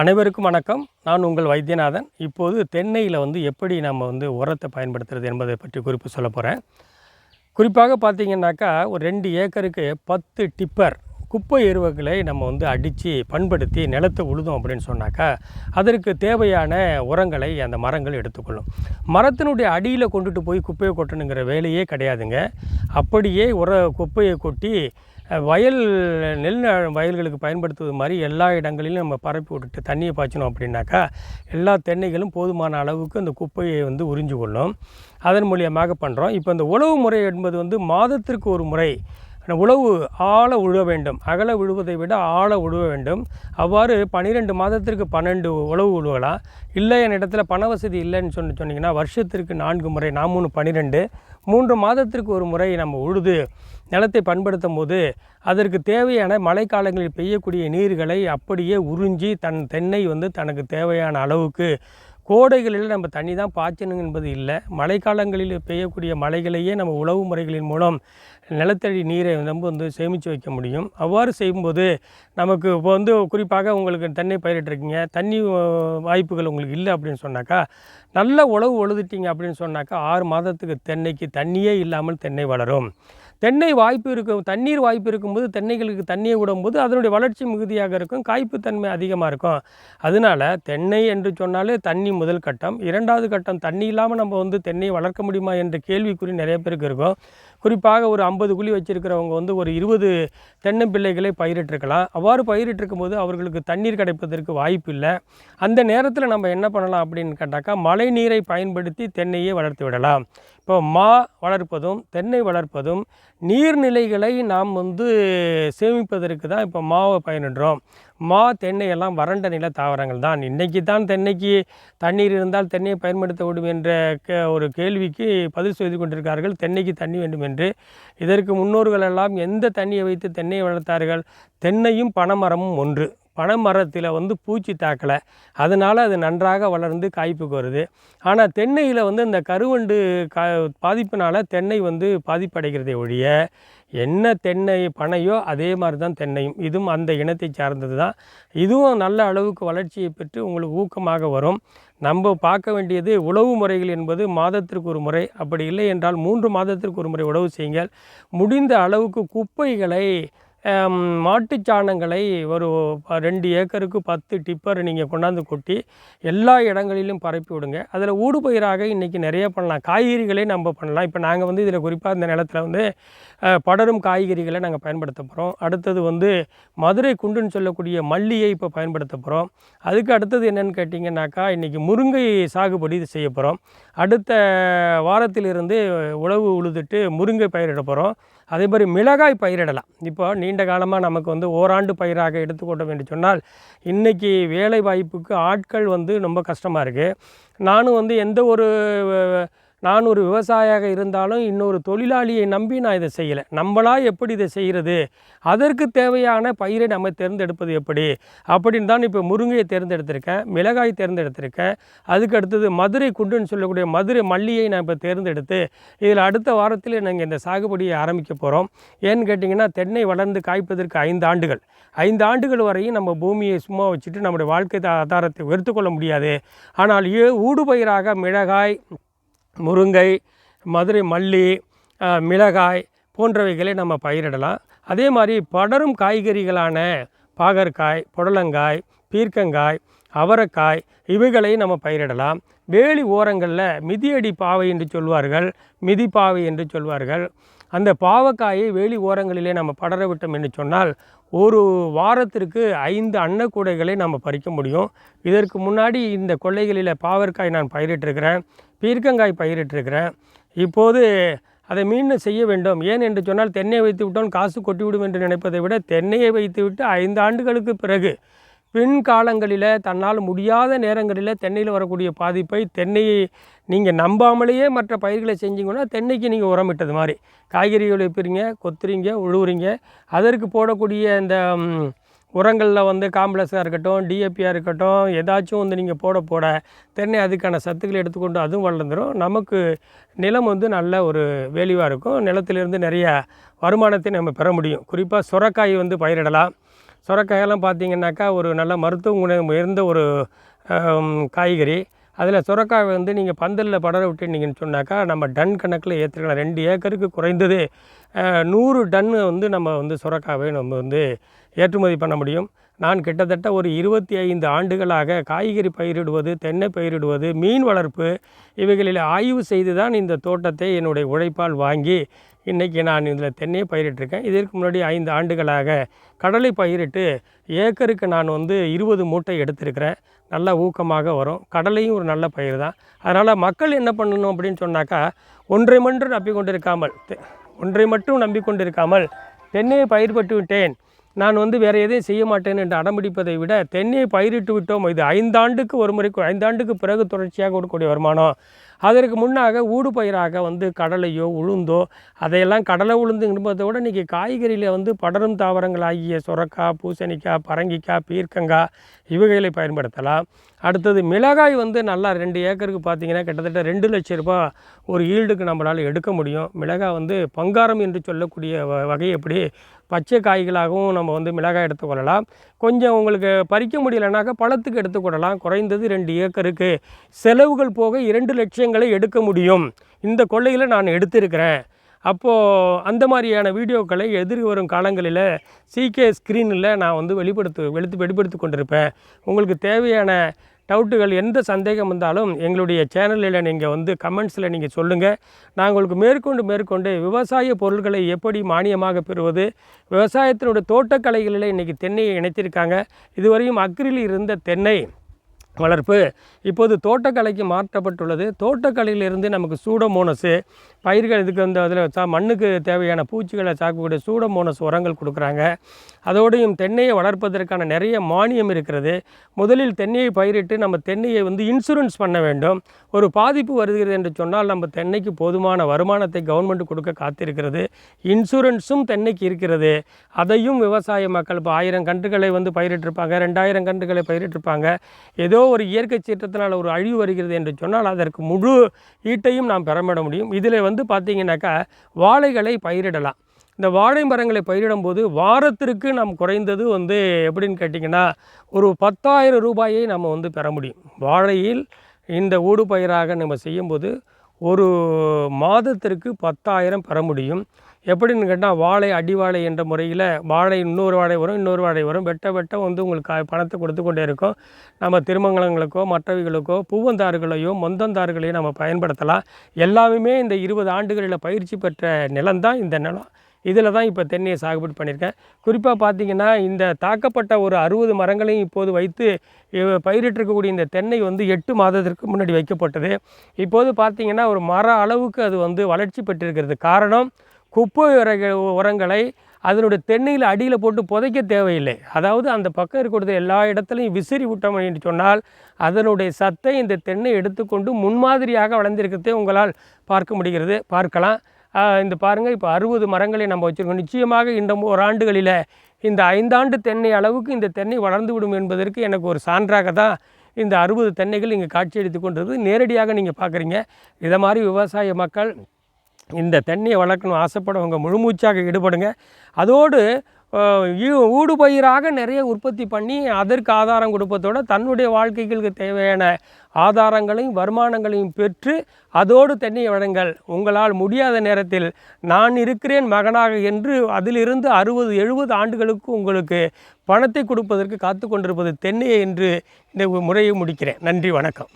அனைவருக்கும் வணக்கம். நான் உங்கள் வைத்தியநாதன். இப்போது தென்னையில் வந்து எப்படி நம்ம வந்து உரத்தை பயன்படுத்துறது என்பதை பற்றி குறிப்பு சொல்ல போகிறேன் குறிப்பாக பார்த்தீங்கன்னாக்கா ஒரு ரெண்டு ஏக்கருக்கு பத்து டிப்பர் குப்பை எருவுகளை நம்ம வந்து அடித்து பண்படுத்தி நிலத்தை உழுதோம் அப்படின்னு சொன்னாக்கா அதற்கு தேவையான உரங்களை அந்த மரங்கள் எடுத்துக்கொள்ளும். மரத்தினுடைய அடியில் கொண்டுட்டு போய் குப்பையை கொட்டணுங்கிற வேலையே கிடையாதுங்க. அப்படியே உர குப்பையை கொட்டி வயல் நெல் வயல்களுக்கு பயன்படுத்துவது மாதிரி எல்லா இடங்களிலும் நம்ம பரப்பி விட்டுட்டு தண்ணியை பாய்ச்சணும் அப்படின்னாக்கா எல்லா தென்னைகளும் போதுமான அளவுக்கு அந்த குப்பையை வந்து உறிஞ்சு கொள்ளும் அதன் மூலியமாக பண்ணுறோம் இப்போ இந்த உழவு முறை என்பது வந்து மாதத்திற்கு ஒரு முறை உழவு ஆழ உழுவ வேண்டும் அகல உழுவதை விட ஆழ உழுவ வேண்டும். அவ்வாறு பன்னிரெண்டு மாதத்திற்கு பன்னெண்டு உழவு உழுவலாம் இல்லை என் இடத்துல பண வசதி இல்லைன்னு சொல்லி சொன்னீங்கன்னா வருஷத்திற்கு நான்கு முறை நான் மூணு பன்னிரெண்டு மூன்று மாதத்திற்கு ஒரு முறை நம்ம உழுது நிலத்தை பண்படுத்தும் போது அதற்கு தேவையான மழைக்காலங்களில் பெய்யக்கூடிய நீர்களை அப்படியே உறிஞ்சி தன் தென்னை வந்து தனக்கு தேவையான அளவுக்கு கோடைகளில் நம்ம தண்ணி தான் பாய்ச்சணும் என்பது இல்லை. மழைக்காலங்களில் பெய்யக்கூடிய மழைகளையே நம்ம உழவு முறைகளின் மூலம் நிலத்தடி நீரை நம்ம வந்து சேமித்து வைக்க முடியும். அவ்வாறு செய்யும்போது நமக்கு இப்போ வந்து குறிப்பாக உங்களுக்கு தென்னை பயிரிட்டிருக்கீங்க தண்ணி வாய்ப்புகள் உங்களுக்கு இல்லை அப்படின்னு சொன்னாக்கா நல்ல உழவு உழுதுட்டீங்க அப்படின்னு சொன்னாக்கா ஆறு மாதத்துக்கு தென்னைக்கு தண்ணியே இல்லாமல் தென்னை வளரும். தென்னை வாய்ப்பு இருக்கும் தண்ணீர் வாய்ப்பு இருக்கும்போது தென்னைகளுக்கு தண்ணியை விடும்போது அதனுடைய வளர்ச்சி மிகுதியாக இருக்கும் காய்ப்புத்தன்மை அதிகமாக இருக்கும். அதனால தென்னை என்று சொன்னாலே தண்ணி முதல் கட்டம். இரண்டாவது கட்டம் தண்ணி இல்லாமல் நம்ம வந்து தென்னையை வளர்க்க முடியுமா என்ற கேள்விக்குறி நிறைய பேருக்கு இருக்கும். குறிப்பாக ஒரு ஐம்பது குழி வச்சுருக்கிறவங்க வந்து ஒரு இருபது தென்னை பிள்ளைகளை பயிரிட்டிருக்கலாம். அவ்வாறு பயிரிட்டிருக்கும் போது அவர்களுக்கு தண்ணீர் கிடைப்பதற்கு வாய்ப்பு இல்லை. அந்த நேரத்தில் நம்ம என்ன பண்ணலாம் அப்படின்னு கேட்டாக்கா மழை நீரை பயன்படுத்தி தென்னையை வளர்த்து விடலாம். இப்போ மா வளர்ப்பதும் தென்னை வளர்ப்பதும் நீர்நிலைகளை நாம் வந்து சேமிப்பதற்கு தான் இப்போ மாவை பயனிடுறோம். மா தென்னை எல்லாம் வறண்ட நில தாவரங்கள் தான். இன்றைக்கி தான் தென்னைக்கு தண்ணீர் இருந்தால் தென்னையை பயன்படுத்த வேண்டும் என்ற கே ஒரு கேள்விக்கு பதில் செய்து கொண்டிருக்கார்கள் தென்னைக்கு தண்ணி வேண்டும் என்று. இதற்கு முன்னோர்கள் எல்லாம் எந்த தண்ணியை வைத்து தென்னையை வளர்த்தார்கள்? தென்னையும் பனைமரமும் ஒன்று. பனைமரத்தில் வந்து பூச்சி தாக்கலை. அதனால் அது நன்றாக வளர்ந்து காய்ப்புக்கு வருது. ஆனால் தென்னையில் வந்து இந்த கருவண்டு கா பாதிப்பினால் தென்னை வந்து பாதிப்படைகிறதே ஒழிய என்ன தென்னை பனையோ அதே மாதிரி தான் தென்னையும். இதுவும் அந்த இனத்தை சார்ந்தது தான் இதுவும் நல்ல அளவுக்கு வளர்ச்சியை பெற்று உங்களுக்கு ஊக்கமாக வரும். நம்ம பார்க்க வேண்டியது உழவு முறைகள் என்பது மாதத்திற்கு ஒரு முறை. அப்படி இல்லை என்றால் மூன்று மாதத்திற்கு ஒரு முறை உழவு செய்யுங்கள். முடிந்த அளவுக்கு குப்பைகளை மாட்டுச்சாணங்களை ஒரு ப- ரெண்டு ஏக்கருக்கு பத்து டிப்பர் நீங்கள் கொண்டாந்து கொட்டி எல்லா இடங்களிலும் பரப்பி விடுங்க. அதில் ஊடுபயிராக இன்றைக்கி நிறைய பண்ணலாம். காய்கறிகளே நம்ம பண்ணலாம். இப்போ நாங்கள் வந்து இதில் குறிப்பாக இந்த நிலத்தில் வந்து படரும் காய்கறிகளை நாங்கள் பயன்படுத்த போகிறோம் அடுத்தது வந்து மதுரை குண்டுன்னு சொல்லக்கூடிய மல்லியை இப்போ பயன்படுத்த போகிறோம் அதுக்கு அடுத்தது என்னென்னு கேட்டிங்கன்னாக்கா இன்றைக்கி முருங்கை சாகுபடி இது செய்ய போகிறோம் அடுத்த வாரத்திலிருந்து உழவு உழுதுட்டு முருங்கை பயிரிட போகிறோம் அதே மாதிரி மிளகாய் பயிரிடலாம். இப்போ நீண்ட காலமாக நமக்கு வந்து ஓராண்டு பயிராக எடுத்துக்கொண்டோம் என்று சொன்னால் இன்றைக்கி வேலை வாய்ப்புக்கு ஆட்கள் வந்து ரொம்ப கஷ்டமாக இருக்குது நானும் வந்து எந்த ஒரு நான் ஒரு விவசாயியாக இருந்தாலும் இன்னொரு தொழிலாளியை நம்பி நான் இதை செய்யலை. நம்மளா எப்படி இதை செய்கிறது? அதற்கு தேவையான பயிரை நம்ம தேர்ந்தெடுப்பது எப்படி? அப்படின்னு தான் இப்போ முருங்கையை தேர்ந்தெடுத்திருக்கேன் மிளகாய் தேர்ந்தெடுத்திருக்கேன். அதுக்கு அடுத்தது மதுரை குண்டுன்னு சொல்லக்கூடிய மதுரை மல்லியை நான் இப்போ தேர்ந்தெடுத்து இதில் அடுத்த வாரத்தில் நாங்கள் இந்த சாகுபடியை ஆரம்பிக்க போகிறோம். ஏன்னு கேட்டிங்கன்னா தென்னை வளர்ந்து காய்ப்பதற்கு ஐந்து ஆண்டுகள். ஐந்து ஆண்டுகள் வரையும் நம்ம பூமியை சும்மா வச்சுட்டு நம்முடைய வாழ்க்கை ஆதாரத்தை உயர்த்து கொள்ள முடியாது. ஆனால் ஏ ஊடுபயிராக மிளகாய் முருங்கை மதுரை மல்லி மிளகாய் போன்றவைகளை நம்ம பயிரிடலாம். அதே மாதிரி படரும் காய்கறிகளான பாகற்காய் புடலங்காய் பீர்க்கங்காய் அவரைக்காய் இவைகளை நம்ம பயிரிடலாம். வேலி ஓரங்களில் மிதியடி பாவை என்று சொல்வார்கள் மிதி பாவை என்று சொல்வார்கள். அந்த பாவக்காயை வேலி ஓரங்களிலே நம்ம படர விட்டோம் என்று சொன்னால் ஒரு வாரத்திற்கு ஐந்து அன்னக்கூடைகளை நம்ம பறிக்க முடியும். இதற்கு முன்னாடி இந்த கொள்ளைகளில் பாவற்காய் நான் பயிரிட்டிருக்கிறேன். பீர்க்கங்காய் பயிரிட்டிருக்கிறேன். இப்போது அதை மீண்டும் செய்ய வேண்டும். ஏன் என்று சொன்னால் தென்னை வைத்து விட்டோம் காசு கொட்டிவிடும் என்று நினைப்பதை விட தென்னையை வைத்துவிட்டு ஐந்து ஆண்டுகளுக்கு பிறகு பின் காலங்களில் தன்னால் முடியாத நேரங்களில் தென்னையில் வரக்கூடிய பாதிப்பை தென்னையை நீங்கள் நம்பாமலேயே மற்ற பயிர்களை செஞ்சீங்கன்னா தென்னைக்கு நீங்கள் உரமிட்டது மாதிரி. காய்கறிகள் வைப்பீங்க கொத்துறீங்க உழுவுறீங்க. அதற்கு போடக்கூடிய இந்த உரங்களில் வந்து காம்ப்ளெக்ஸாக இருக்கட்டும் டிஏபியாக இருக்கட்டும் ஏதாச்சும் வந்து நீங்கள் போட போட தென்னை அதுக்கான சத்துக்களை எடுத்துக்கொண்டு அதுவும் வளர்ந்துடும் நமக்கு நிலம் வந்து நல்ல ஒரு வேலிவாக இருக்கும். நிலத்திலேருந்து நிறைய வருமானத்தை நம்ம பெற முடியும். குறிப்பாக சுரக்காய் வந்து பயிரிடலாம். சுரக்காயெல்லாம் பார்த்தீங்கன்னாக்கா ஒரு நல்ல மருத்துவ குணம் உயர்ந்த ஒரு காய்கறி. அதில் சுரக்காய் வந்து நீங்கள் பந்தலில் படர விட்டுனீங்கன்னு சொன்னாக்கா நம்ம டன் கணக்கில் ஏற்றுக்கலாம். ரெண்டு ஏக்கருக்கு குறைந்தது நூறு டன்னு வந்து நம்ம வந்து சுரக்காவை நம்ம வந்து ஏற்றுமதி பண்ண முடியும். நான் கிட்டத்தட்ட ஒரு இருபத்தி ஐந்து ஆண்டுகளாக காய்கறி பயிரிடுவது தென்னை பயிரிடுவது மீன் வளர்ப்பு இவைகளில் ஆய்வு செய்து தான் இந்த தோட்டத்தை என்னுடைய உழைப்பால் வாங்கி இன்றைக்கி நான் இதில் தென்னையை பயிரிட்டிருக்கேன். இதற்கு முன்னாடி ஐந்து ஆண்டுகளாக கடலை பயிரிட்டு ஏக்கருக்கு நான் வந்து இருபது மூட்டை எடுத்திருக்கிறேன். நல்ல ஊக்கமாக வரும். கடலையும் ஒரு நல்ல பயிர் தான் அதனால் மக்கள் என்ன பண்ணணும் அப்படின்னு சொன்னாக்கா ஒன்றை மட்டும் நம்பிக்கொண்டிருக்காமல் தெ- ஒன்றை மட்டும் நம்பிக்கொண்டிருக்காமல் தென்னையை பயிர்பட்டு விட்டேன். நான் வந்து வேறு எதையும் செய்ய மாட்டேன் என்று அடம்பிடிப்பதை விட தென்னையை பயிரிட்டு விட்டோம். இது ஐந்தாண்டுக்கு ஒரு முறைக்கு ஐந்தாண்டுக்கு பிறகு தொடர்ச்சியாக கொடுக்கக்கூடிய வருமானம். அதற்கு முன்னாக ஊடு பயிராக வந்து கடலையோ உளுந்தோ அதையெல்லாம் கடலை உளுந்துங்கிறத விட இன்றைக்கி காய்கறியில் வந்து படரும் தாவரங்கள் ஆகிய சுரக்காய் பூசணிக்காய் பரங்கிக்காய் பீர்க்கங்காய் இவைகளை பயன்படுத்தலாம். அடுத்தது மிளகாய் வந்து நல்லா ரெண்டு ஏக்கருக்கு பார்த்தீங்கன்னா கிட்டத்தட்ட ரெண்டு லட்சம் ரூபாய் ஒரு ஈல்டுக்கு நம்மளால் எடுக்க முடியும். மிளகாய் வந்து பங்காரம் என்று சொல்லக்கூடிய வ- வகை எப்படி பச்சை காய்களாகவும் நம்ம வந்து மிளகாய் எடுத்துக்கொள்ளலாம் கொஞ்சம் உங்களுக்கு பறிக்க முடியலனாக்கா பழத்துக்கு எடுத்துக்கொள்ளலாம் குறைந்தது ரெண்டு ஏக்கருக்கு. செலவுகள் போக இரண்டு லட்சம் விஷயங்களை எடுக்க முடியும். இந்த கொள்ளையில் நான் எடுத்திருக்கிறேன். அப்போது அந்த மாதிரியான வீடியோக்களை எதிர் வரும் காலங்களில் சிகே ஸ்க்ரீனில் நான் வந்து வெளிப்படுத்து வெளித்து வெளிப்படுத்தி கொண்டிருப்பேன். உங்களுக்கு தேவையான டவுட்டுகள் எந்த சந்தேகம் வந்தாலும் எங்களுடைய சேனலில் நீங்கள் வந்து கமெண்ட்ஸில் நீங்கள் சொல்லுங்கள் நான் உங்களுக்கு மேற்கொண்டு மேற்கொண்டு விவசாய பொருட்களை எப்படி மானியமாக பெறுவது விவசாயத்தினுடைய தோட்டக்கலைகளில் இன்றைக்கி தென்னையை இணைத்திருக்காங்க. இதுவரையும் அக்ரில் இருந்த தென்னை வளர்ப்பு. இப்போது தோட்டக்கலைக்கு மாற்றப்பட்டுள்ளது. தோட்டக்கலையிலிருந்து நமக்கு சூடமோனஸு பயிர்கள் இதுக்கு வந்து அதில் சா மண்ணுக்கு தேவையான பூச்சிகளை சாக்கக்கூடிய சூடமோனஸ் உரங்கள் கொடுக்குறாங்க. அதோடையும் தென்னையை வளர்ப்பதற்கான நிறைய மானியம் இருக்கிறது. முதலில் தென்னையை பயிரிட்டு நம்ம தென்னையை வந்து இன்சூரன்ஸ் பண்ண வேண்டும். ஒரு பாதிப்பு வருகிறது என்று சொன்னால் நம்ம தென்னைக்கு போதுமான வருமானத்தை கவர்மெண்ட் கொடுக்க காத்திருக்கிறது. இன்சூரன்ஸும் தென்னைக்கு இருக்கிறது. அதையும் விவசாய மக்கள் இப்போ ஆயிரம் கன்றுகளை வந்து பயிரிட்டிருப்பாங்க ரெண்டாயிரம் கன்றுகளை பயிரிட்டிருப்பாங்க. ஏதோ ஒரு இயற்கை சீற்றத்தினால் ஒரு அழிவு வருகிறது என்று சொன்னால் அதற்கு முழு ஈட்டையும் நாம் பெறமிட முடியும். இதில் வந்து பார்த்தீங்கன்னாக்கா வாழைகளை பயிரிடலாம். இந்த வாழை மரங்களை பயிரிடும்போது வாரத்திற்கு நாம் குறைந்தது வந்து எப்படின்னு கேட்டிங்கன்னா ஒரு பத்தாயிரம் ரூபாயை நம்ம வந்து பெற முடியும். வாழையில் இந்த ஊடு பயிராக நம்ம செய்யும்போது ஒரு மாதத்திற்கு பத்தாயிரம் பெற முடியும். எப்படின்னு கேட்டால் வாழை அடிவாழை என்ற முறையில் வாழை இன்னொரு வாழை வரும் இன்னொரு வாழை வரும். வெட்ட வெட்ட வந்து உங்களுக்கு பணத்தை கொடுத்து கொண்டே இருக்கும். நம்ம திருமங்கலங்களுக்கோ மற்றவைகளுக்கோ பூவந்தாறுகளையோ மொந்தந்தாறுகளையோ நம்ம பயன்படுத்தலாம். எல்லாமே இந்த இருபது ஆண்டுகளில் பயிற்சி பெற்ற நிலம்தான் இந்த நிலம். இதில் தான் இப்போ தென்னையை சாகுபடி பண்ணியிருக்கேன். குறிப்பாக பார்த்தீங்கன்னா இந்த தாக்கப்பட்ட ஒரு அறுபது மரங்களையும் இப்போது வைத்து பயிரிட்டிருக்கக்கூடிய இந்த தென்னை வந்து எட்டு மாதத்திற்கு முன்னாடி வைக்கப்பட்டது. இப்போது பார்த்தீங்கன்னா ஒரு மர அளவுக்கு அது வந்து வளர்ச்சி பெற்றிருக்கிறது. காரணம் குப்பை உரக உரங்களை அதனுடைய தென்னையில் அடியில் போட்டு புதைக்க தேவையில்லை. அதாவது அந்த பக்கம் இருக்கக்கூடிய எல்லா இடத்துலையும் விசிறி விட்டோம் என்று சொன்னால் அதனுடைய சத்தை இந்த தென்னை எடுத்துக்கொண்டு முன்மாதிரியாக வளர்ந்திருக்கிறதே உங்களால் பார்க்க முடிகிறது. பார்க்கலாம். இந்த பாருங்கள் இப்போ அறுபது மரங்களை நம்ம வச்சுருக்கோம். நிச்சயமாக இந்த ஒரு ஆண்டுகளில் இந்த ஐந்தாண்டு தென்னை அளவுக்கு இந்த தென்னை வளர்ந்து விடும் என்பதற்கு எனக்கு ஒரு சான்றாக தான் இந்த அறுபது தென்னைகள் இங்கே காட்சியளித்து கொண்டது நேரடியாக நீங்கள் பார்க்குறீங்க இதை மாதிரி விவசாய மக்கள் இந்த தென்னையை வளர்க்கணும் ஆசைப்படவங்க முழுமூச்சாக ஈடுபடுங்க. அதோடு ஈ- ஊடுபயிராக நிறைய உற்பத்தி பண்ணி அதற்கு ஆதாரம் கொடுப்பதோடு தன்னுடைய வாழ்க்கைகளுக்கு தேவையான ஆதாரங்களையும் வருமானங்களையும் பெற்று அதோடு தென்னையை வழங்கள். உங்களால் முடியாத நேரத்தில் நான் இருக்கிறேன் மகனாக என்று அதிலிருந்து அறுபது எழுபது ஆண்டுகளுக்கு உங்களுக்கு பணத்தை கொடுப்பதற்கு காத்து கொண்டிருப்பது தென்னையை என்று இந்த முறையை முடிக்கிறேன். நன்றி வணக்கம்.